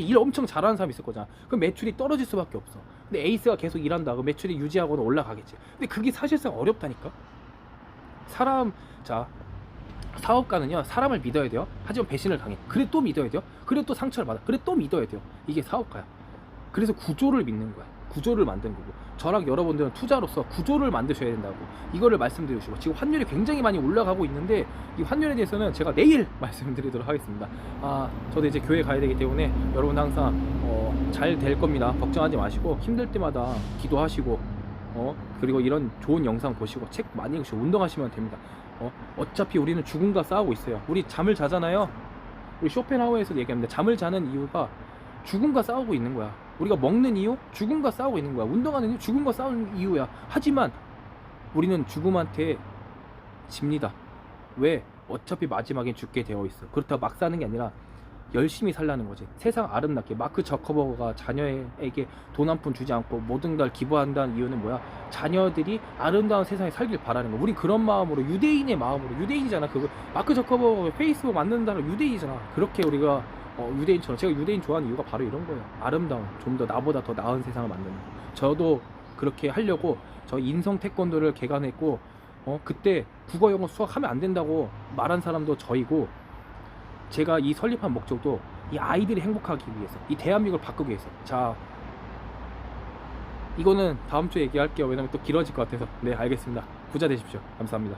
일 엄청 잘하는 사람이 있을 거잖아. 그럼 매출이 떨어질 수밖에 없어. 근데 에이스가 계속 일한다. 그럼 매출이 유지하고는 올라가겠지. 근데 그게 사실상 어렵다니까. 사람 자 사업가는요 사람을 믿어야 돼요. 하지만 배신을 당해. 그래 또 믿어야 돼요. 그래 또 상처를 받아. 그래 또 믿어야 돼요. 이게 사업가야. 그래서 구조를 믿는 거야. 구조를 만드는 거고. 저랑 여러분들은 투자로서 구조를 만드셔야 된다고. 이거를 말씀드리고 지금 환율이 굉장히 많이 올라가고 있는데 이 환율에 대해서는 제가 내일 말씀드리도록 하겠습니다. 아, 저도 이제 교회 가야 되기 때문에 여러분 항상 어, 잘 될 겁니다. 걱정하지 마시고 힘들 때마다 기도하시고 어 그리고 이런 좋은 영상 보시고 책 많이 읽으시고 운동하시면 됩니다. 어 어차피 우리는 죽음과 싸우고 있어요. 우리 잠을 자잖아요. 우리 쇼펜하우에서도 얘기합니다. 잠을 자는 이유가 죽음과 싸우고 있는 거야. 우리가 먹는 이유 죽음과 싸우고 있는 거야. 운동하는 이유 죽음과 싸우는 이유야. 하지만 우리는 죽음한테 집니다. 왜? 어차피 마지막엔 죽게 되어 있어. 그렇다고 막 사는 게 아니라 열심히 살라는 거지. 세상 아름답게 마크 저커버거가 자녀에게 돈 한 푼 주지 않고 모든 걸 기부한다는 이유는 뭐야? 자녀들이 아름다운 세상에 살길 바라는 거. 우리 그런 마음으로 유대인의 마음으로 유대인이잖아. 그거 마크 저커버거가 페이스북 만든다는 유대인이잖아. 그렇게 우리가 어, 유대인처럼 제가 유대인 좋아하는 이유가 바로 이런 거예요. 아름다운 좀 더 나보다 더 나은 세상을 만드는 거. 저도 그렇게 하려고 저 인성 태권도를 개관했고 어 그때 국어 영어 수학 하면 안 된다고 말한 사람도 저이고 제가 이 설립한 목적도 이 아이들이 행복하기 위해서 이 대한민국을 바꾸기 위해서. 자 이거는 다음 주에 얘기할게요. 왜냐면 또 길어질 것 같아서. 네 알겠습니다. 부자 되십시오. 감사합니다